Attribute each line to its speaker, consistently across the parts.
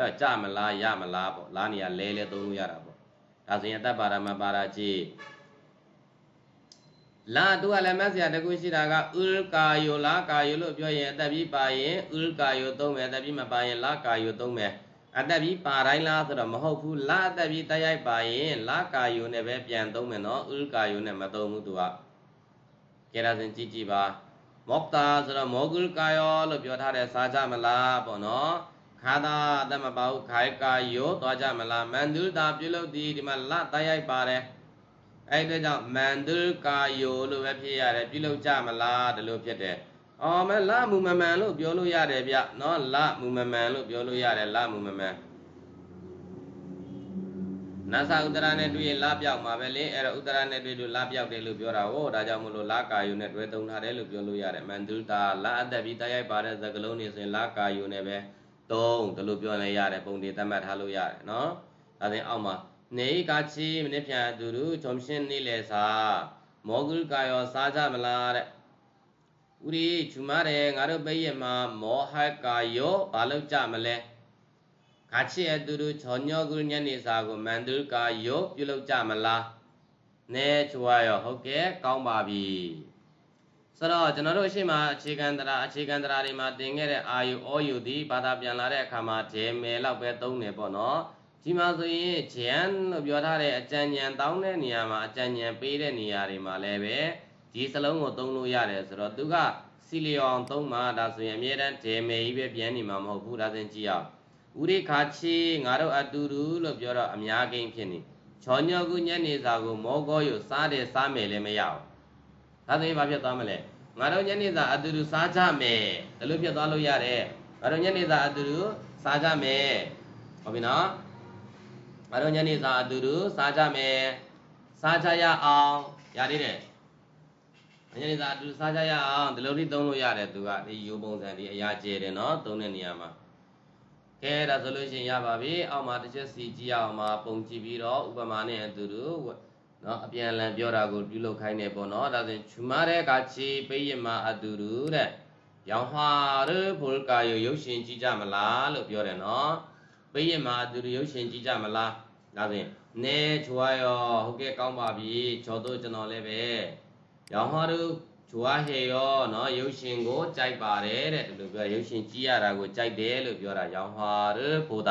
Speaker 1: အဲ့ကြမလားရမလားပေါ့လားနေရလဲလဲသုံးလို့ရတာပေါ့ဒါဆိုရင်အတ္တပါရမပါရာကြည်လာသူကလည်းမက်ဆရာတခုရှိတာကဥလကာယောလာကာယောလို့ပြောရင်အတ္တပြီးပါရင်ဥလကာယောသုံးမယ်အတ္တပြီးမပါရင်လာကာယောသုံးမယ်အတ္တပြီးပါတိုင်းလားဆိုတော့မဟုတ်ဘူးလာအတ္တပြီးတိုက်ရိုက်ပါရင်လာကာယောနဲ့ပဲပြန်သုံးမယ်နော်ဥလကာယောနဲ့မသုံးဘူးသူကကဲဒါဆိုရင်ကြည့်ကြည့်ပါမောက္တာဆိုတော့မောဂုလကာယောလို့ပြောထားတယ်စားကြမလားပေါ့နော် ခါသာအတ္တမပါဘူးခိုင်ကာယောသွားကြမလားမန္တုတာပြုလုပ်သည်ဒီမှာလတိုက်ရိုက်ပါတယ်အဲ့ဒီကြောင့်မန္တုကာယောလို့ပဲဖြစ်ရတယ်ပြုလုပ်ကြမလားဒီလိုဖြစ်တယ်အော်မလမူမမှန်လို့ပြောလို့ရတယ်ဗျနော်လမူမမှန်လို့ပြောလို့ရတယ်လမူမမှန်နသဥတ္တရနဲ့တွေ့ရင်လပြောက်မှာပဲလေအဲ့တော့ဥတ္တရနဲ့တွေ့လို့လပြောက်တယ်လို့ပြောတာဟောဒါကြောင့်မလို့လကာယုနဲ့တွဲသုံးထားတယ်လို့ပြောလို့ရတယ်မန္တုတာလအတ္တပြီးတိုက်ရိုက်ပါတဲ့သကလုံးနေဆိုရင်လကာယုနဲ့ပဲ သုံးဒီလိုပြောလဲရတယ်ပုံတွေသတ်မှတ်ထားလို့ရတယ်နော်ဒါဆိုရင်အောက်မှာနေကာချီမနေ့ပြန်သူတို့ဂျုံရှင်းနေလေစာမောဂုလကာယောစားကြမလားတဲ့ဥရီချူမားတယ်ငါတို့ပိယမှာမောဟကာယောဘာလို့ကြမလဲခါချီအတူတူချောညောကုညနေစာကိုမန္တုကာယောပြုလုပ်ကြမလားနဲချွာရောဟုတ်ကဲ့ကောင်းပါပြီ ဆိုတော့ကျွန်တော်တို့အရှိမအခြေခံတရားအခြေခံတရားတွေမှာသင်ခဲ့တဲ့အာယုဩယုသည်ဘာသာပြန်လာတဲ့အခါမှာဂျေမယ်လောက်ပဲသုံးတယ်ပေါ့နော်ဒီမှာဆိုရင်ဂျန်လို့ပြောထားတဲ့အကြံဉာဏ်တောင်းတဲ့နေရာမှာအကြံဉာဏ်ပေးတဲ့နေရာတွေမှာလည်းပဲဒီစလုံးကိုသုံးလို့ရတယ်ဆိုတော့သူကစီလီယောင်သုံးမှာဒါဆိုရင်အမြဲတမ်းဂျေမယ်ကြီးပဲပြန်နေမှာမဟုတ်ဘူးဒါဆိုရင်ကြည့်အောင်ဥရိခါချီငါတို့အတူတူလို့ပြောတော့အများကိန်းဖြစ်နေချောညောကုညနေစာကိုမောကောယုစားတယ်စားမယ်လည်းမရဘူး ဒါဆိုရင်ဘာဖြစ်သွားမလဲငါတို့ညနေစာအတူတူစားကြမယ်ဒါလို့ဖြစ်သွားလို့ရတယ်ငါတို့ညနေစာအတူတူစားကြမယ်ဟုတ်ပြီနော်ငါတို့ညနေစာအတူတူစားကြမယ်စားကြရအောင်ရသေးတယ်ညနေစာအတူတူစားကြရအောင်ဒီလိုလေးသုံးလို့ရတယ်သူကဒီယူပုံစံဒီအရာကျဲတယ်နော်သုံးတဲ့နေရာမှာကဲဒါဆိုလို့ရှိရင်ရပါပြီအောက်မှာတစ်ချက်စီကြည့်အောင်မှာပုံကြည့်ပြီးတော့ဥပမာနဲ့အတူတူ နော်အပြန်အလှန်ပြောတာကိုပြုလုပ်ခိုင်းနေပေါ့နော်ဒါဆိုရင်ချူမတဲ့ကချီပိယမအတူတူတဲ့ရောင်ဟာရဘုလကာယရုပ်ရှင်ကြည့်ကြမလားလို့ပြောတယ်နော်ပိယမအတူတူရုပ်ရှင်ကြည့်ကြမလားဒါဆိုရင်နဲချွာရောဟုတ်ကဲ့ကောင်းပါပြီချောတို့ကျွန်တော်လည်းပဲရောင်ဟာရချွာဟေရောနော်ရုပ်ရှင်ကိုကြိုက်ပါတယ်တဲ့ဒီလိုပြောရုပ်ရှင်ကြည့်ရတာကိုကြိုက်တယ်လို့ပြောတာရောင်ဟာရဘုဒ္ဓ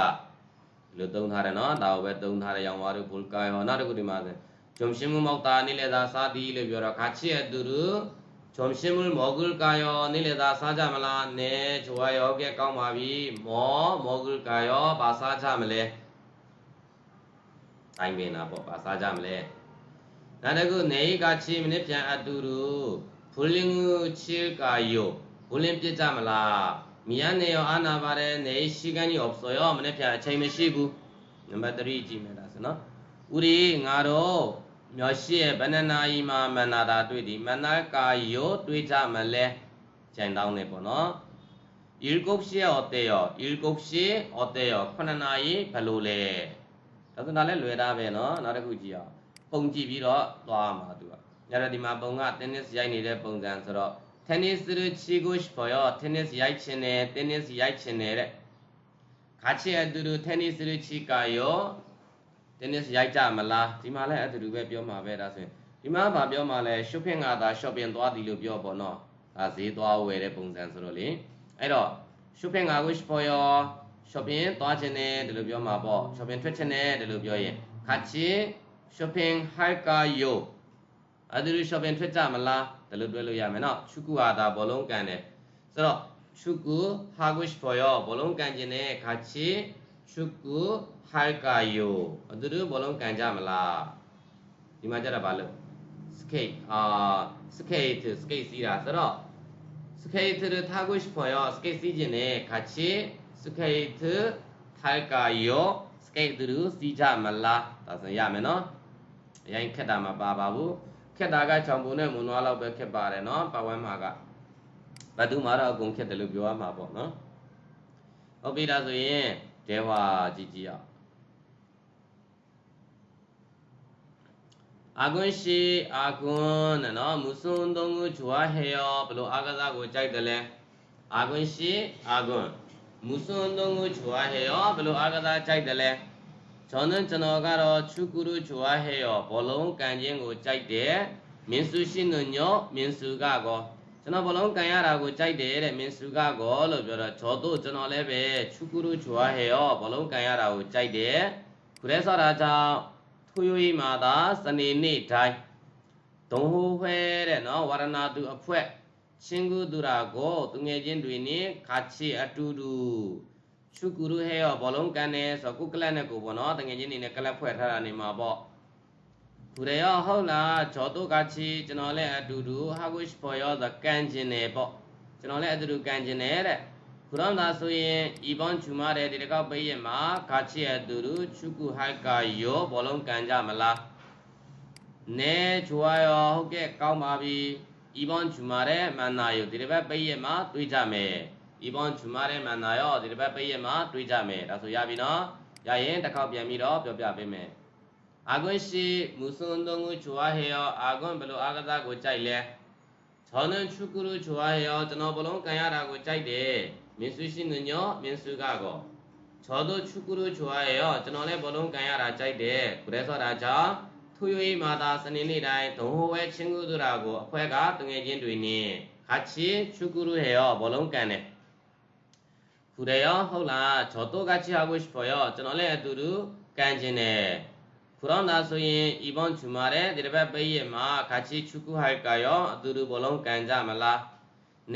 Speaker 1: ဒီလိုသုံးထားတယ်နော်ဒါကိုပဲသုံးထားတယ်ရောင်ဟာရဘုလကာယောနောက်တစ်ခုဒီမှာဆို 점심을 먹다 니레다 사디 레벼라 같이 해두루 점심을 먹을까요 니레다 사자말라 네 좋아요 개까마비 뭐 먹을까요 바사자말래 아이메나 뭐 바사자말래 나라고 내일 같이 미네 변 아두루 볼링을 칠까요 볼링 삐자말라 미안해요 안 와봐래 내일 시간이 없어요 미네 변 아침에 쉬고 넘버 3 지메라서 너 우리 나로 မျောရှိရဲ့ဘဏ္ဍာယီမှာမန္နာတာတွေ့ဒီမန္နာကာယောတွေ့ကြမလဲကြံတောင်းနေပေါ့နော်ဤကုပ်ရှိရဲ့အတေရောဤကုပ်ရှိအတေရောခဏနာယီဘယ်လိုလဲဒါဆိုတော့လည်းလွယ်တာပဲနော်နောက်တစ်ခုကြည့်အောင်ပုံကြည့်ပြီးတော့သွားမှာသူကညတော့ဒီမှာပုံကတင်းနစ်ရိုက်နေတဲ့ပုံစံဆိုတော့ tennis လို့ချီကိုဖော်ရော tennis ရိုက်ချင်တယ် tennis ရိုက်ချင်တယ်တဲ့ခါချေအတူတူ tennis လို့ချီကာယော tennis ရိုက်ကြမလားဒီမှာလည်းအတူတူပဲပြောမှာပဲဒါဆိုရင်ဒီမှာဗာပြောမှာလဲ shopping ကသာ shopping သွားသည်လို့ပြောပေါ့နော်ဒါဈေးသွားဝယ်တဲ့ပုံစံဆိုတော့လေအဲ့တော့ shopping ကကို for your shopping သွားခြင်းနဲ့ဒီလိုပြောမှာပေါ့ shopping ထွက်ခြင်းနဲ့ဒီလိုပြောရင်ခါချီ shopping hike yo အတူတူ shopping ထွက်ကြမလားဒီလိုတွဲလို့ရမယ်နော်ရှုကူဟာဒါဘောလုံးကန်တယ်ဆိုတော့ရှုကူ hagush for your ဘောလုံးကန်ခြင်းနဲ့ခါချီရှုကူ ဟိုက်ကာယိုအတူတူဘလုံးကန်ကြမလားဒီမှာကြတာဘာလို့ skate အာ skate skate စီးတာဆိုတော့ skate တွေထားကိုရှိဖို့ရော skate စီးခြင်းနဲ့ခါချေ skate ထိုက်ကာယို skate တူစီးကြမလားဒါဆိုရမယ်နော်အရင်ခက်တာမပါပါဘူးခက်တာကချောင်ပုံနဲ့မွန်နွားလောက်ပဲခက်ပါတယ်နော်ပဝမ်းမှာကဘတ်သူမှာတော့အကုန်ခက်တယ်လို့ပြောရမှာပေါ့နော်ဟုတ်ပြီဒါဆိုရင်ဒေဝကြည့်ကြည့်အောင် 아군씨 아군 너 무슨 동물 좋아해 요? 별로 아가다고 짜이들래 아군씨 아군 무슨 동물 좋아해 요? 별로 아가다 짜이들래 저는 전어가로 축구를 좋아해 요. 볼롱 간쟁고 짜이대 민수씨는 요? 민수가고 전어 볼롱 간야라고 짜이대 민수가고 로벼라 저도 전어 랩에 축구를 좋아해 요. 볼롱 간야라고 짜이대 그래서 라자 ဘောလုံးကန်ရတာကိုကြိုက်တယ်ခုရဲစောတာကြောင့်ထွေယွေမာသာစနေနေ့တိုင်းဒုံဟိုဖဲတဲ့နော်ဝရဏသူအဖွဲချင်းကူသူရာကိုသူငယ်ချင်းတွေနဲ့ခါချီအတူတူရှုကူရုဟဲရောဘောလုံးကန်နေဆိုကုကလတ်နဲ့ကိုပေါ့နော်တငယ်ချင်းတွေနဲ့ကလပ်ဖွဲ့ထားတာနေမှာပေါ့သူရရောဟုတ်လားဂျောတုကချီကျွန်တော်လည်းအတူတူဟာဂုရှ်ဖော်ရောသကန်ကျင်နေပေါ့ကျွန်တော်လည်းအတူတူကန်ကျင်နေတဲ့ ခုတော့သာဆိုရင်ဤပေါင်းချူမတဲ့ဒီတကောက်ပိတ်ရမှာခါချီအတူတူချူကူဟိုက်ကာရောဘောလုံးကန်ကြမလားနဲချူရရောဟုတ်ကဲ့ကောင်းပါပြီဤပေါင်းချူမတဲ့မန္နာယုဒီတစ်ပတ်ပိတ်ရမှာတွေးကြမယ်ဤပေါင်းချူမတဲ့မန္နာရောဒီတစ်ပတ်ပိတ်ရမှာတွေးကြမယ်ဒါဆိုရပြီနော်ရရင်တစ်ခေါက်ပြန်ပြီးတော့ပြောပြပေးမယ်အာဂွန်ရှိမူဆွန်တုံးကိုချူရဟေရောအာဂွန်ဘယ်လိုအာကစားကိုကြိုက်လဲချောနန်ချူကူရုချူရဟေရောကျွန်တော်ဘလုံးကန်ရတာကိုကြိုက်တယ် မင်းစုရှိနညောမင်းစုကကောချောတို့ချူကူရုချူရဟေရောကျွန်တော်လည်းဘလုံးကန်ရတာကြိုက်တယ်ကိုရဲစောတာကြောင့်ထူယွေမာသာစနေနေ့တိုင်းဒုံဟိုဝဲချင်းကူသူရာကိုအခွဲကတငယ်ချင်းတွေနဲ့ခါချီချူကူရုဟေရောဘလုံးကန်တယ်ခုတရောဟုတ်လားချောတော့ကချီဟာဝစ်ဖော်ရောကျွန်တော်လည်းအတူတူကန်ခြင်းတယ်ခုတော့ဒါဆိုရင်ဤပေါင်းချူမာ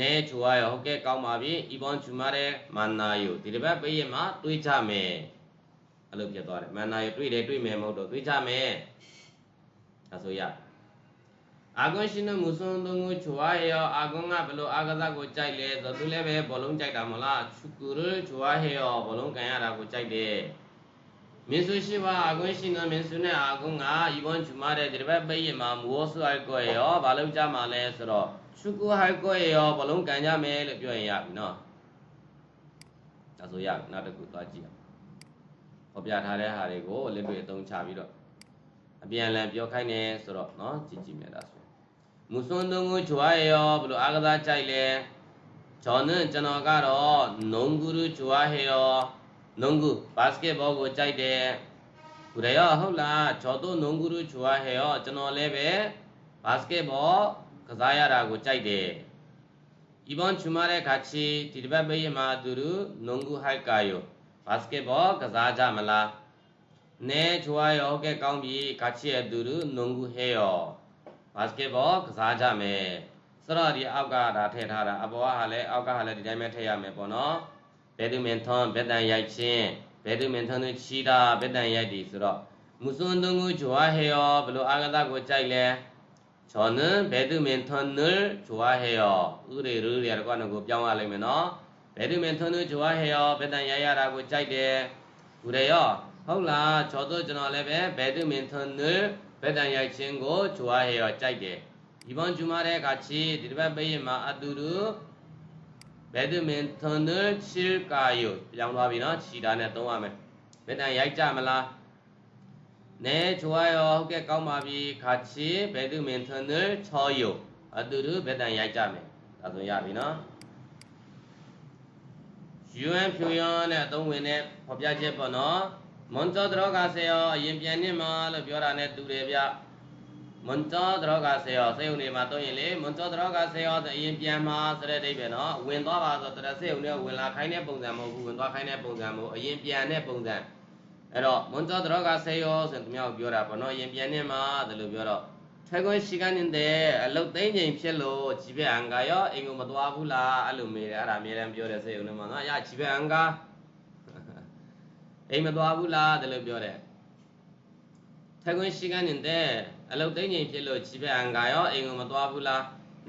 Speaker 1: န်ကြမလားနဲချူရရောဟုတ်ကဲ့ကောင်းပါပြီဤပေါင်းချူမာတဲ့မန္နာယုဒီတစ်ပတ်ပိတ်ရမှာတွေးကြမယ်အဲ့လိုဖြစ်သွားတယ်မန္နာယုတွေးတယ်တွေးမယ်မဟုတ်တော့တွေးကြမယ်ဒါဆိုရအာဂွန်ရှင်နမူဆွန်သုံးကိုချွာဟေယောအာဂွန်ကဘလို့အာကစားကိုကြိုက်လဲဆိုသူလည်းပဲဘောလုံးကြိုက်တာမလားချူကူရချွာဟေယောဘောလုံးကန်ရတာကိုကြိုက်တယ်မင်းစုရှိပါအာဂွန်ရှင်နမင်းစုနဲ့အာဂွန်ကဤဘွန်ချူမတဲ့ဒီတစ်ပတ်ပိတ်ရမှာမူဝဆူအိုက်ကိုရောဘာလို့ကြမှာလဲဆိုတော့ ရှုကူဟိုက်ကိုရောဘလုံးကန်ကြမယ်လို့ပြောရင်ရပြီနော်ဒါဆိုရပြီနောက်တစ်ခုသွားကြည့်အောင်ဖော်ပြထားတဲ့ဟာတွေကိုလက်တွေအသုံးချပြီးတော့အပြန်အလှန်ပြောခိုင်းတယ်ဆိုတော့နော်ကြည့်ကြည့်မယ်ဒါဆိုမူဆွန်တုံကိုချွာရောဘလို့အာကစားကြိုက်လဲဂျွန်နန်ကျွန်တော်ကတော့နုံကူရူချွာဟေရောနုံကူဘတ်စကက်ဘောကိုကြိုက်တယ်ကိုရရောဟုတ်လားဂျော်တို့နုံကူရူချွာဟေရောကျွန်တော်လည်းပဲဘတ်စကက်ဘော ကစားရတာကိုကြိုက်တယ်이번 주말에 같이 디르바베이 마두루 농구 할까요? 바스켓볼 가자자 말라. 네 좋아요 꽤 까운비 같이 애들은 농구해요 바스켓볼 그사자매 쓰러리 아우가 다 태타라 아버와 할래 아우가 할래 디다이메 태야매 보노 배드민턴 배단 야이친 배드민턴을 치다 배단 야이디 쓰러 무슨 운동을 좋아해요 별로 아가다고 짜일래 저는 배드민턴을 좋아해 요. 으레를 야라고 하는 거 병화라면어 배드민턴을 좋아해 요. 배단 야야라고 짜이 대. 그래 요. 혹라 저도 저날에 배드민턴을 배단 야 친구 좋아해 요. 짜이 대. 이번 주말에 같이 드리바베이마 아두루 배드민턴을 칠까 요? 양로합이나 지단에 동하면 배단 야이자 말라 ပြောင်းသွားပြီနော်ခြီတာနဲ့သုံးရမယ်ဘက်တန်ရိုက်ကြမလားနဲကြွားရောဟုတ်ကဲ့ကောင်းပါပြီခါချီဘယ်သူမင်ထွန်းနချောယိုအတူတူဘက်တန်ရိုက်ကြမယ်ဒါဆိုရပြီနော် UN ဖြူရောနဲ့အသုံးဝင်တဲ့ဖော်ပြချက်ပေါ့နော်မွန်ကျော်တော်ကဆေယောအရင်ပြန်နေမှာလို့ပြောတာနဲ့တူတယ်ဗျမွန်ကျော်တော်ကဆေယောစေုံနေမှာတော့ရင်လေမွန်ကျော်တော်ကဆေယောအရင်ပြန်မှာဆိုတဲ့အိဗယ်နော်ဝင်သွားပါဆိုတော့စေုံနဲ့ဝင်လာခိုင်းတဲ့ပုံစံမဟုတ်ဘူးဝင်သွားခိုင်းတဲ့ပုံစံမဟုတ်အရင်ပြန်တဲ့ပုံစံ အဲ့တော့မွန်ကျော်တော်ကဆေယောဆိုသူများပြောတာပေါ့နော်အရင်ပြန်နေမှာတယ်လို့ပြောတော့ထွဲခွင့်ရှိကနေတဲ့အလုတ်သိမ့်ချိန်ဖြစ်လို့ဂျီဘက်အန်ကာရောအိမ်ကိုမသွားဘူးလားအဲ့လိုမေးတယ်အဲ့ဒါအများတမ်းပြောတယ်စေုံနဲ့မှာနော်ရဂျီဘက်အန်ကာအိမ်မသွားဘူးလားတယ်လို့ပြောတယ်ထခွင်းရှိကနေတဲ့အလုတ်သိမ့်ချိန်ဖြစ်လို့ခြိဘက်အန်ကာရောအိမ်ကိုမသွားဘူးလား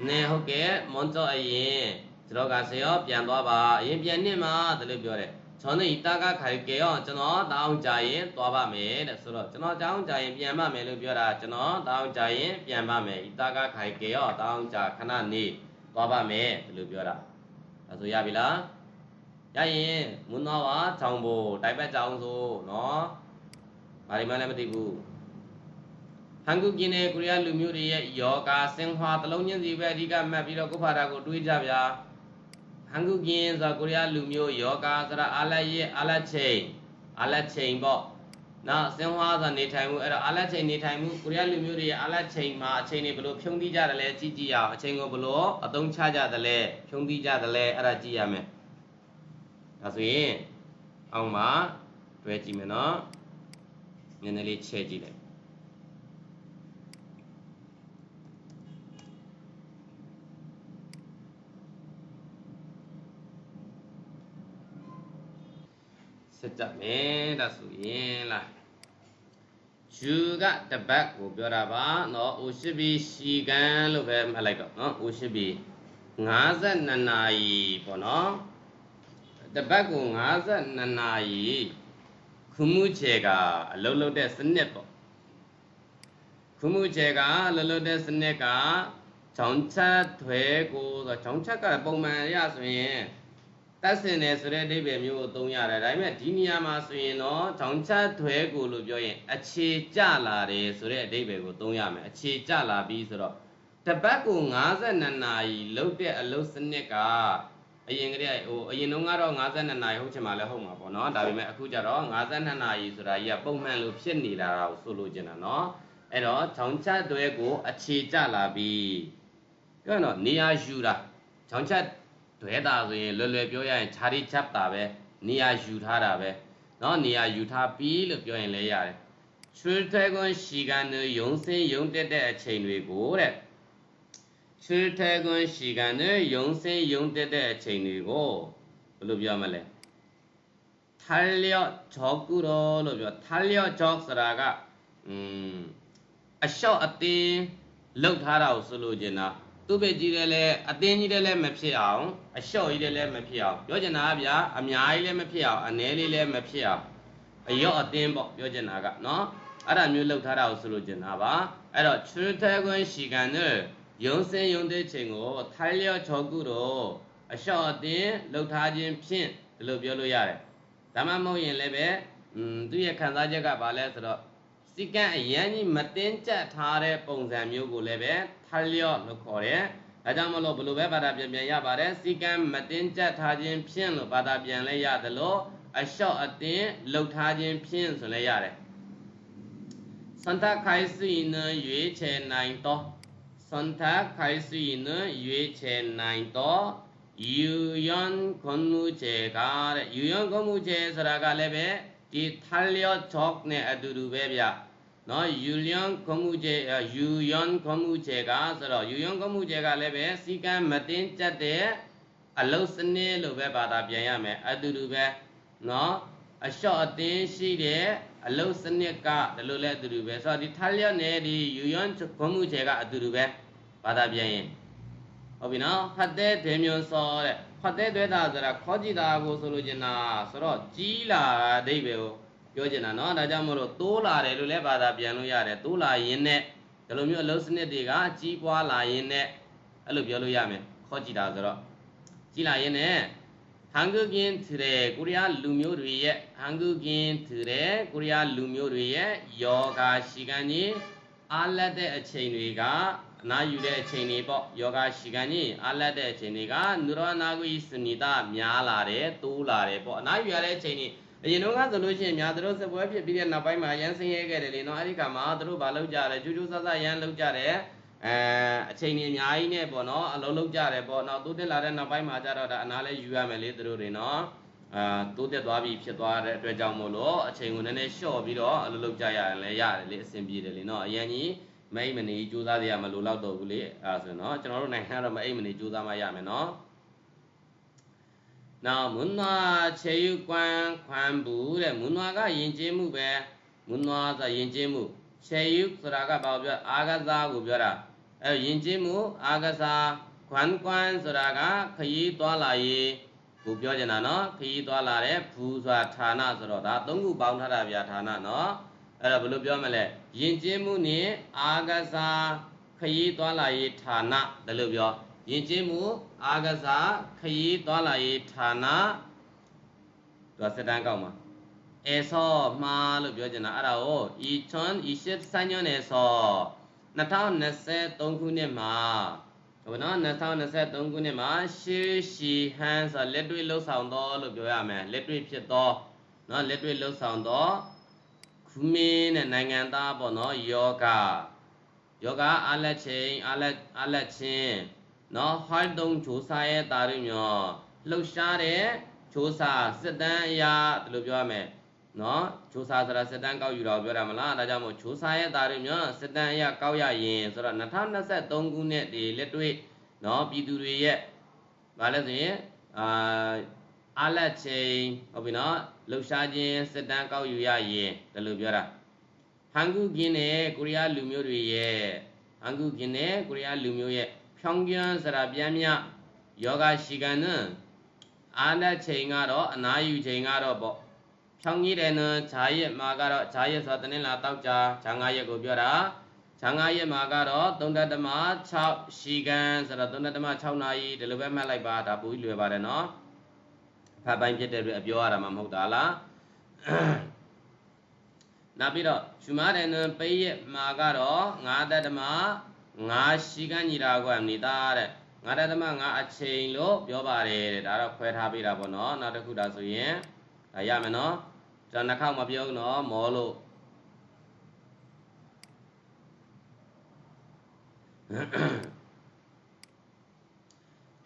Speaker 1: နဲဟုတ်ကဲ့မွန်တော့အရင်ကျွန်တော်ကဆေရောပြန်သွားပါအရင်ပြန်နေမှာတယ်လို့ပြောတယ် ကျွန်တော်ဤတာကခိုင်ကေရောကျွန်တော်တောင်းကြရင်သွားပါမယ်တဲ့ဆိုတော့ကျွန်တော်တောင်းကြရင်ပြန်ပါမယ်လို့ပြောတာကျွန်တော်တောင်းကြရင်ပြန်ပါမယ်ဤတာကခိုင်ကေရောတောင်းကြခဏနေသွားပါမယ်တယ်လို့ပြောတာအဲဆိုရပြီလားရရင်မွန်းတော်ပါချောင်းဖို့တိုက်ပတ်ချောင်းဆိုနော်ဘာတွေမှလည်းမသိဘူးဟန်ကုပြည်နယ်ကိုရီးယားလူမျိုးတွေရဲ့ယောဂါစင်ဟွာတလုံးချင်းစီပဲအဓိကမှတ်ပြီးတော့ကုဖာတာကိုတွေးကြဗျာ ဟန်ဂူကင်းဆိုကိုရီးယားလူမျိုးယောဂဆိုတာအာလက်ရဲ့အာလက်ချိန်အာလက်ချိန်ပေါ့နော်စင်ဟွာဆိုနေထိုင်မှုအဲ့တော့အာလက်ချိန်နေထိုင်မှုကိုရီးယားလူမျိုးတွေရဲ့အာလက်ချိန်မှာအချိန်တွေဘယ်လိုဖြုံးသီးကြတယ်လဲကြည့်ကြည့်ရအောင်အချိန်ကိုဘယ်လိုအသုံးချကြတယ်လဲဖြုံးသီးကြတယ်လဲအဲ့ဒါကြည့်ရမယ်ဒါဆိုရင်အောက်မှာတွဲကြည့်မယ်နော်နည်းနည်းလေးချဲကြည့်လိုက် ဖြစ်တတ်မယ်ဒါဆိုရင်လားယူကတပတ်ကိုပြောတာပါနော်အိုရှိဘီရှီကန်လို့ပဲမှတ်လိုက်တော့နော်အိုရှိဘီ52နာရီပေါ့နော်တပတ်ကို52နာရီခုမှုချေကအလုံးလုံးတဲ့စနစ်ပေါ့ခုမှုချေကလုံးလုံးတဲ့စနစ်ကချောင်းချက်ထွဲကိုဆိုချောင်းချက်ကပုံမှန်ရဆိုရင် တက်စင်တယ်ဆိုတဲ့အဓိပ္ပာယ်မျိုးကိုသုံးရတယ်ဒါပေမဲ့ဒီနေရာမှာဆိုရင်တော့ချောင်းချက်ထွဲကိုလို့ပြောရင်အခြေကျလာတယ်ဆိုတဲ့အဓိပ္ပာယ်ကိုသုံးရမယ်အခြေကျလာပြီဆိုတော့တပတ်ကို52နာရီလုတ်တဲ့အလုပ်စနစ်ကအရင်ကတည်းကဟိုအရင်တုန်းကတော့52နာရီဟုတ်ချင်မှလည်းဟုတ်မှာပေါ့နော်ဒါပေမဲ့အခုကျတော့52နာရီဆိုတာကြီးကပုံမှန်လို့ဖြစ်နေတာကိုဆိုလိုချင်တာနော်အဲ့တော့ချောင်းချက်တွဲကိုအခြေကျလာပြီပြောရင်တော့နေရာယူတာချောင်းချက် ဒွဲတာဆိုရင်လွယ်လွယ်ပြောရရင်ခြားတိချက်တာပဲနေရာယူထားတာပဲเนาะနေရာယူထားပြီလို့ပြောရင်လည်းရတယ်ချွေထွဲကွန်းရှီကန်တွေယုံစင်းယုံတက်တဲ့အချိန်တွေကိုတဲ့ချွေထွဲကွန်းရှီကန်တွေယုံစင်းယုံတက်တဲ့အချိန်တွေကိုဘယ်လိုပြောမလဲထားလျော့ဂျောကူရောလို့ပြောထားလျော့ဂျောဆိုတာကอืมအလျှော့အတင်းလှုပ်ထားတာကိုဆိုလိုချင်တာ သူ့ပဲကြီးတယ်လဲအတင်းကြီးတယ်လဲမဖြစ်အောင်အလျှော့ကြီးတယ်လဲမဖြစ်အောင်ပြောချင်တာကဗျာအများကြီးလည်းမဖြစ်အောင်အနည်းလေးလည်းမဖြစ်အောင်အယော့အတင်းပေါ့ပြောချင်တာကနော်အဲ့ဒါမျိုးလှုပ်ထားတာကိုဆိုလိုချင်တာပါအဲ့တော့ချွေထဲကွန်းရှီကန်နဲ့ယုံစင်းယုံတဲ့ချိန်ကိုထိုင်လျော့ချောကုတော့အလျှော့အတင်းလှုပ်ထားခြင်းဖြင့်ဒီလိုပြောလို့ရတယ်ဒါမှမဟုတ်ရင်လည်းပဲอืมသူ့ရဲ့ခံစားချက်ကဘာလဲဆိုတော့စီကံအရန်ကြီးမတင်းကျပ်ထားတဲ့ပုံစံမျိုးကိုလည်းပဲ ထားလျော့လို့ခေါ်တယ်။ဒါကြောင့်မလို့ဘလို့ပဲဘာသာပြန်ပြန်ရပါတယ်။စီကံမတင်းကျပ်ထားခြင်းဖြင့်လို့ဘာသာပြန်လဲရတယ်လို့အလျှော့အတင်းလှုပ်ထားခြင်းဖြင့်ဆိုလဲရတယ်။စန္ဒခိုင်စီနရွေးချယ်နိုင်တော့စန္ဒခိုင်စီနရွေးချယ်နိုင်တော့ယူယွန်ခွန်မှုချေကတဲ့ယူယွန်ခွန်မှုချေဆိုတာကလည်းပဲဒီထားလျော့ချော့နဲ့အတူတူပဲဗျ။ နော်ယူလျွန်ခွမှုကျဲယူယွန်ခွမှုကျဲကဆိုတော့ယူယွန်ခွမှုကျဲကလည်းပဲစီကံမတင်းကျပ်တဲ့အလုတ်စနစ်လို့ပဲဘာသာပြန်ရမယ်အတူတူပဲနော်အလျှော့အတင်းရှိတဲ့အလုတ်စနစ်ကဒီလိုလဲအတူတူပဲဆိုတော့ဒီထားလျက်နဲ့ဒီယူယွန်ခွမှုကျဲကအတူတူပဲဘာသာပြန်ရင်ဟုတ်ပြီနော်ဖတ်တဲ့ဒေမျိုးစောတဲ့ဖတ်တဲ့တွဲတာဆိုတာခေါ်ကြည့်တာကိုဆိုလိုချင်တာဆိုတော့ကြီးလာအဓိပ္ပာယ်ကို ပြောချင်တာเนาะဒါကြောင့်မလို့တိုးလာတယ်လို့လည်းဘာသာပြန်လို့ရတယ်တိုးလာရင်နဲ့ဒီလိုမျိုးအလုံးစနစ်တွေကကြီးပွားလာရင်နဲ့အဲ့လိုပြောလို့ရမယ်ခေါ်ကြည့်တာဆိုတော့ကြီးလာရင်နဲ့ဟန်ဂူကင်းထတဲ့ကိုရီးယားလူမျိုးတွေရဲ့ဟန်ဂူကင်းထတဲ့ကိုရီးယားလူမျိုးတွေရဲ့ယောဂါရှိကန်ကြီးအားလက်တဲ့အချိန်တွေကအနာယူတဲ့အချိန်တွေပေါ့ယောဂရှိကန်ကြီးအားလက်တဲ့အချိန်တွေကနုရနာဂုစနိတာများလာတယ်တိုးလာတယ်ပေါ့အနာယူရတဲ့အချိန်တွေ အရင်တော့ကဆိုလို့ရှိရင်များတို့စပွဲဖြစ်ပြီးတဲ့နောက်ပိုင်းမှာရန်ဆင်းရဲခဲ့တယ်လေနော်အဲ့ဒီကမှာတို့ဘာလုပ်ကြလဲကျူးကျူးဆဆရန်လုပ်ကြတယ်အဲအချိန်ကြီးအများကြီးနဲ့ပေါ့နော်အလုံးလုံးကြတယ်ပေါ့နော်တိုးတက်လာတဲ့နောက်ပိုင်းမှာကျတော့ဒါအနာလဲယူရမယ်လေတို့တွေနော်အာတိုးတက်သွားပြီဖြစ်သွားတဲ့အတွက်ကြောင့်မို့လို့အချိန်ကိုနည်းနည်းလျှော့ပြီးတော့အလုံးလုံးကြရတယ်လေရတယ်လေအဆင်ပြေတယ်လေနော်အရင်ကြီးမိတ်မနေကြိုးစားရမလို့တော့တော့ဘူးလေအဲဆိုတော့ကျွန်တော်တို့နိုင်ငံတော့မအိတ်မနေကြိုးစားမှရမယ်နော် နောက်မွန်းနွားခြေယူကွမ်ခွမ်ဘူးတဲ့မွန်းနွားကယဉ်ကျေးမှုပဲမွန်းနွားဆိုယဉ်ကျေးမှုခြေယူဆိုတာကဘာပြောအာကစားကိုပြောတာအဲယဉ်ကျေးမှုအာကစားခွမ်ကွမ်ဆိုတာကခရီးသွားလာရေးကိုပြောချင်တာနော်ခရီးသွားလာတဲ့ဘူးဆိုတာဌာနဆိုတော့ဒါသုံးခုပေါင်းထားတာဗျာဌာနနော်အဲ့တော့ဘယ်လိုပြောမလဲယဉ်ကျေးမှုနဲ့အာကစားခရီးသွားလာရေးဌာနဒါလို့ပြော ယဉ်ကျေးမှုအာကစားခရီးသွားလာရေးဌာနသူကစက်တန်းကောက်မှာအဲဆောမှာလို့ပြောချင်တာအဲ့ဒါကိုဤချွန်ဤရှစ်ဆိုင်ညွန်နေဆော2023ခုနှစ်မှာဟုတ်နော်2023ခုနှစ်မှာရှေးရှီဟန်ဆိုလက်တွေ့လှုပ်ဆောင်တော့လို့ပြောရမယ်လက်တွေ့ဖြစ်တော့နော်လက်တွေ့လှုပ်ဆောင်တော့ခုမင်းနဲ့နိုင်ငံသားပေါ့နော်ယောဂယောဂအားလက်ချင်းအားလက်အားလက်ချင်း နော်ဟိုင်းတုံဂျိုးစာရဲ့တာရမျိုးလှုပ်ရှားတဲ့ဂျိုးစာစစ်တမ်းအရာဒီလိုပြောရမယ်နော်ဂျိုးစာဆိုတာစစ်တမ်းကောက်ယူတော့ပြောတာမလားဒါကြောင့်မို့ဂျိုးစာရဲ့တာရမျိုးစစ်တမ်းအရာကောက်ရရင်ဆိုတော့2023ခုနှစ်ဒီလက်တွေ့နော်ပြည်သူတွေရဲ့ဗာလဲဆိုရင်အာအားလက်ချင်းဟုတ်ပြီနော်လှုပ်ရှားခြင်းစစ်တမ်းကောက်ယူရရင်ဒီလိုပြောတာဟန်ဂူကင်းနဲ့ကိုရီးယားလူမျိုးတွေရဲ့ဟန်ဂူကင်းနဲ့ကိုရီးယားလူမျိုးရဲ့ ဖြောင်းကျန်းစရာပြန်မြယောဂရှိကန်နအားလက်ချိန်ကတော့အနာယူချိန်ကတော့ပေါ့ဖြောင်းကြီးတယ်နော်ဈာရက်မှာကတော့ဈာရက်ဆိုတာတနင်္လာတောက်ကြဈာငါရက်ကိုပြောတာဈာငါရက်မှာကတော့3တမ6ရှိကန်ဆိုတော့3တမ6နာရီဒီလိုပဲမှတ်လိုက်ပါဒါပူကြီးလွယ်ပါတယ်နော်ဖတ်ပိုင်းဖြစ်တဲ့အတွက်အပြောရတာမှမဟုတ်တာလားနောက်ပြီးတော့ရှုမတယ်နပိရက်မှာကတော့9တတမ ငါရှိကန်းညီတာကွနေတာတဲ့ငါတသမငါအချိန်လို့ပြောပါတယ်တဲ့ဒါတော့ခွဲထားပေးတာပေါ့နော်နောက်တစ်ခုဒါဆိုရင်ဒါရမယ်နော်ကျွန်တော်နှစ်ခေါက်မပြောဘူးနော်မောလို့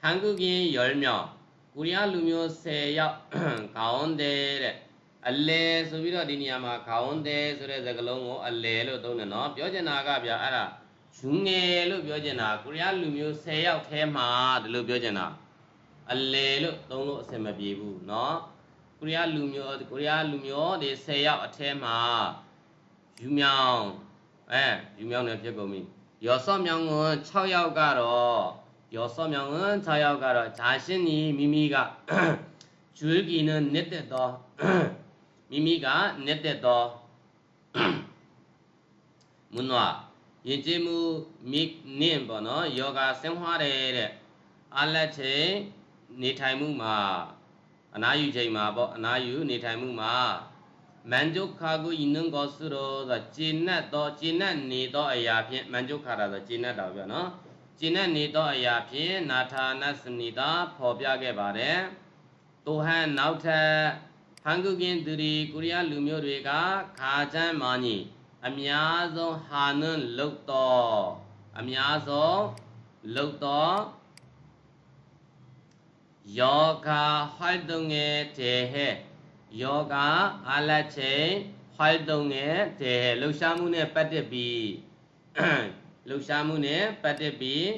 Speaker 1: ဟန်ကူကင်းရော်မြောက်ကိုရီးယားလူမျိုး10ယောက်ခေါင်းတဲ့တဲ့အလဲဆိုပြီးတော့ဒီနေရာမှာခေါင်းတဲ့ဆိုတဲ့စကားလုံးကိုအလဲလို့သုံးတယ်နော်ပြောချင်တာကဗျာအဲ့ဒါ ယူငယ်လို့ပြောချင်တာကိုရီးယားလူမျိုး10ယောက်ထဲမှာဒီလိုပြောချင်တာအလဲလို့သုံးလို့အဆင်မပြေဘူးနော်ကိုရီးယားလူမျိုးကိုရီးယားလူမျိုးဒီ10ယောက်အထဲမှာယူမြောင်အဲယူမြောင်လည်းဖြစ်ကုန်ပြီရော်စော့မြောင်က6ယောက်ကတော့ရော်စော့မြောင်က6ယောက်ကတော့ဂျာရှင်းကြီးမိမိကကျွေးကီနဲ့နေတဲ့တော့မိမိကနေတဲ့တော့မွန်းဝ ယဉ်ကျေးမှုမိနင့်ပေါ့နော်ယောဂဆင်း hóa တယ်တဲ့အလက်ချိန်နေထိုင်မှုမှာအနာယူချိန်မှာပေါ့အနာယူနေထိုင်မှုမှာမန်ဂျုခါကိုယင်းငောစုရောဆိုကျင့်တ်တော့ကျင့်တ်နေတော့အရာဖြင့်မန်ဂျုခါတာဆိုကျင့်တ်တော့ပြောနော်ကျင့်တ်နေတော့အရာဖြင့်နာထာနစနိတာဖော်ပြခဲ့ပါတယ်တောဟန်နောက်ထပ်ဟန်ကုကင်သူရီကိုရီးယားလူမျိုးတွေကခါချမ်းမာညီ အများဆုံးဟာနန်လုတ်တော်အများဆုံးလုတ်တော်ယောဂဟိုက်တုံငယ်တေဟဲယောဂအလတ်ချိန်ဟိုက်တုံငယ်တေဟဲလှူရှားမှုနဲ့ပတ်သက်ပြီးလှူရှားမှုနဲ့ပတ်သက်ပြီး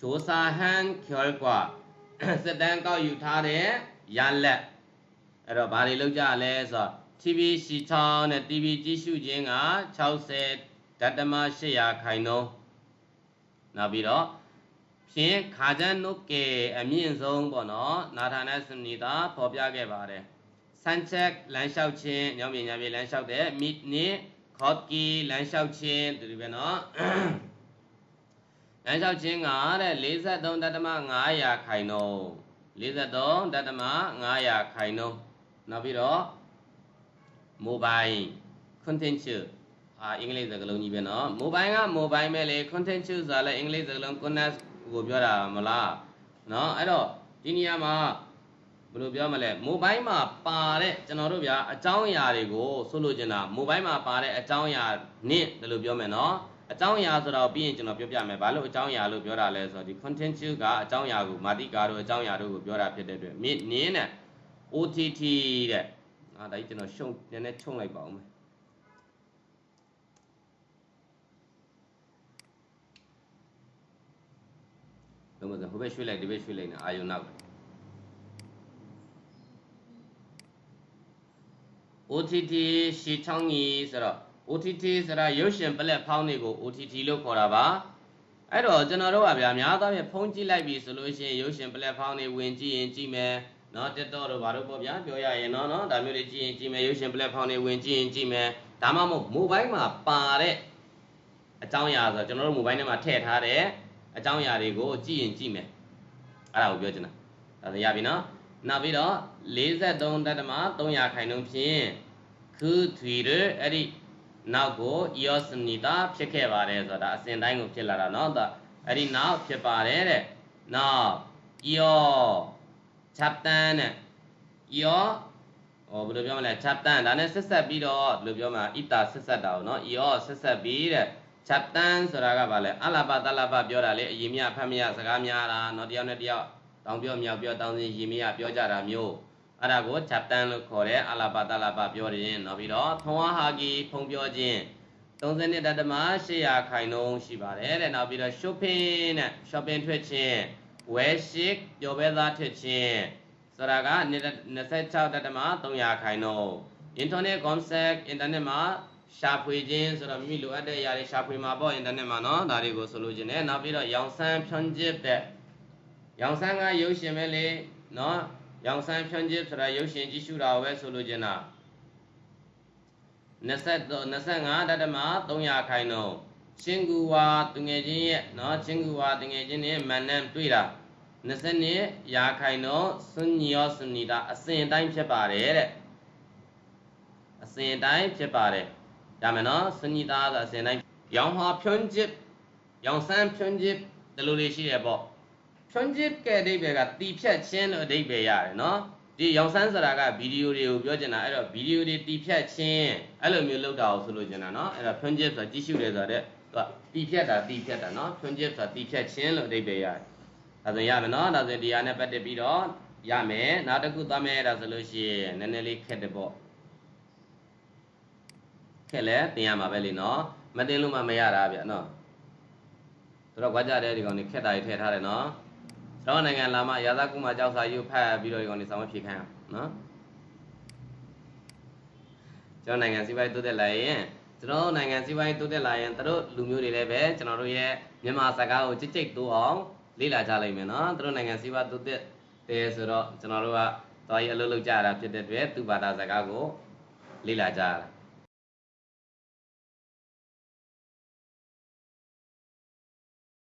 Speaker 1: ဂျိုစာဟန်ကျော်ကွာစတန်ကောက်ယူထားတဲ့ရလက်အဲ့တော့ဘာတွေလောက်ကြလဲဆိုတော့ TV စီချောင်းနဲ့ TV ကြည့်ရှုခြင်းက60ဓာတမ800ခိုင်နှုန်းနောက်ပြီးတော့ဖြင့်ခါကျန်နုကေအမြင့်ဆုံးပေါ့နော်နာထာနဲ့စနီတာဖော်ပြခဲ့ပါတယ်ဆန်ချက်လမ်းလျှောက်ခြင်းညောင်ပညာပြေလမ်းလျှောက်တဲ့မိနစ်ခေါကီလမ်းလျှောက်ခြင်းဒီလိုပဲနော်လမ်းလျှောက်ခြင်းကတဲ့43တတမ900ခိုင်နှုန်း43တတမ900ခိုင်နှုန်းနောက်ပြီးတော့ mobile contentious အာအင်္ဂလိပ်စကားလုံးကြီးပဲနော် mobile က mobile ပဲလေ contentious ဆိုတာလည်းအင်္ဂလိပ်စကားလုံး connect ကိုပြောတာမလားနော်အဲ့တော့ဒီနေရာမှာဘယ်လိုပြောမလဲ mobile မှာပါတဲ့ကျွန်တော်တို့ဗျာအကြောင်းအရာတွေကိုဆိုလိုချင်တာ mobile မှာပါတဲ့အကြောင်းအရာနဲ့ဒါလို့ပြောမယ်နော်အကြောင်းအရာဆိုတော့ပြီးရင်ကျွန်တော်ပြောပြမယ်ဘာလို့အကြောင်းအရာလို့ပြောတာလဲဆိုတော့ဒီ content ကအကြောင်းအရာကိုမာတိကာတို့အကြောင်းအရာတို့ကိုပြောတာဖြစ်တဲ့အတွက် mid နင်းနဲ့ OTT တဲ့ အာဒါကြီးကျွန်တော်ရှုံနည်းနည်းချုံလိုက်ပါဦးမယ်လုံးဝဟိုဘက်ရွှေ့လိုက်ဒီဘက်ရွှေ့လိုက်နေအာယုံနောက် OTT ရှီချောင်းကြီးဆိုတော့ OTT ဆိုတာရုပ်ရှင်ပလက်ဖောင်းတွေကို OTT လို့ခေါ်တာပါအဲ့တော့ကျွန်တော်တို့ကဗျာများသောဖြင့်ဖုန်းကြည့်လိုက်ပြီဆိုလို့ရှိရင်ရုပ်ရှင်ပလက်ဖောင်းတွေဝင်ကြည့်ရင်ကြည့်မယ် နော်တက်တော့တို့ဘာလို့ပေါ့ဗျာပြောရရင်နော်နော်ဒါမျိုးတွေကြည့်ရင်ကြည့်မယ်ရုပ်ရှင်ပလက်ဖောင်းတွေဝင်ကြည့်ရင်ကြည့်မယ်ဒါမှမဟုတ်မိုဘိုင်းမှာပါတဲ့အကြောင်းအရာဆိုတော့ကျွန်တော်တို့မိုဘိုင်းထဲမှာထည့်ထားတဲ့အကြောင်းအရာတွေကိုကြည့်ရင်ကြည့်မယ်အဲ့ဒါကိုပြောချင်တာဒါဆိုရပြီနော်နောက်ပြီးတော့43တက်တမ300ခိုင်နှုန်းဖြင့်គឺထွေရအဲ့ဒီနောက်ကို EOS နေတာဖြစ်ခဲ့ပါတယ်ဆိုတာအစဉ်တိုင်းကိုဖြစ်လာတာเนาะဒါ အဲ့ဒီနောက်ဖြစ်ပါတယ်တဲ့နောက်ယော ချပ်တန်းတဲ့ယောဟောဘယ်လိုပြောမလဲချပ်တန်းဒါနဲ့ဆက်ဆက်ပြီးတော့ဘယ်လိုပြောမလဲဣတာဆက်ဆက်တာကိုနော်ယောဆက်ဆက်ပြီးတဲ့ချပ်တန်းဆိုတာကဘာလဲအလဘတလဘပြောတာလေအရင်မြဖတ်မြစကားများတာနော်တယောက်နဲ့တယောက်တောင်ပြောမြောက်ပြောတောင်စင်ရင်မြပြောကြတာမျိုးအဲ့ဒါကိုချပ်တန်းလို့ခေါ်တယ်အလဘတလဘပြောတယ်နောက်ပြီးတော့ထုံဝဟာဂီဖုံပြောခြင်း32တတမ800ခိုင်နှုန်းရှိပါတယ်တဲ့နောက်ပြီးတော့ shopping နဲ့ shopping ထွက်ခြင်း ဝယ်ရှိပျော်ပဲသားထွက်ခြင်းဆိုတာက26တတမ300ခိုင်နှုန်း internet concept internet မှာရှာဖွေခြင်းဆိုတော့မိမိလိုအပ်တဲ့အရာတွေရှာဖွေမှာပေါ့ internet မှာเนาะဒါတွေကိုဆိုလိုချင်တယ်နောက်ပြီးတော့ရောင်စမ်းဖြန့်ကျစ်တဲ့ရောင်စမ်းကရုပ်ရှင်ပဲလေเนาะရောင်စမ်းဖြန့်ကျစ်ဆိုတာရုပ်ရှင်ကြည့်ရှုတာကိုပဲဆိုလိုချင်တာ20 25တတမ300ခိုင်နှုန်းချင်းကူဝါတငယ်ချင်းရဲ့เนาะချင်းကူဝါတငယ်ချင်းနဲ့မန်နန်တွေ့တာ 20နှစ်ရာခိုင်နှုန်းစွန်ညောစွန်နီတာအစဉ်တိုင်းဖြစ်ပါတယ်တဲ့အစဉ်တိုင်းဖြစ်ပါတယ်ဒါမယ်နော်စွန်နီတာဆိုအစဉ်တိုင်းရောင်ဟာဖြွန်းချစ်ရောင်စမ်းဖြွန်းချစ်ဒီလိုလေးရှိရပေါ့ဖြွန်းချစ်ကဲအဓိပ္ပာယ်ကတီဖြတ်ခြင်းလို့အဓိပ္ပာယ်ရတယ်နော်ဒီရောင်စမ်းဆိုတာကဗီဒီယိုတွေကိုပြောချင်တာအဲ့တော့ဗီဒီယိုတွေတီဖြတ်ခြင်းအဲ့လိုမျိုးလုပ်တာကိုဆိုလို့ချင်တာနော်အဲ့တော့ဖြွန်းချစ်ဆိုတာကြည့်ရှုတယ်ဆိုတော့သူကတီဖြတ်တာတီဖြတ်တာနော်ဖြွန်းချစ်ဆိုတာတီဖြတ်ခြင်းလို့အဓိပ္ပာယ်ရတယ် ဒါဆိုရမယ်နော်ဒါဆိုဒီဟာနဲ့ပတ်သက်ပြီးတော့ရမယ်နောက်တစ်ခုသွားမယ်ဒါဆိုလို့ရှိရင်နည်းနည်းလေးခက်တယ်ပေါ့ခက်လဲတင်ရမှာပဲလေနော်မတင်လို့မှမရတာဗျနော်သူတော့ကြွားကြတဲ့ဒီကောင်တွေခက်တာတွေထည့်ထားတယ်နော်ကျွန်တော်နိုင်ငံလာမှရာသကုမကြောက်စာယူဖတ်ပြီးတော့ဒီကောင်တွေဆောင်းဖြေခိုင်းအောင်နော်ကျွန်တော်နိုင်ငံစီးပွားရေးတိုးတက်လာရင်ကျွန်တော်နိုင်ငံစီးပွားရေးတိုးတက်လာရင်တို့လူမျိုးတွေလည်းပဲကျွန်တော်တို့ရဲ့မြန်မာစကားကိုကြိတ်ကြိတ်တိုးအောင် လေ့လာကြလိမ့်မယ်နော်တို့နိုင်ငံစီးပွားတိုးတက်တယ်ဆိုတော့ကျွန်တော်တို့ကသွားရေးအလုပ်လုပ်ကြတာဖြစ်တဲ့အတွက်သူ့ဘာသာစကားကိုလေ့လာကြရတာ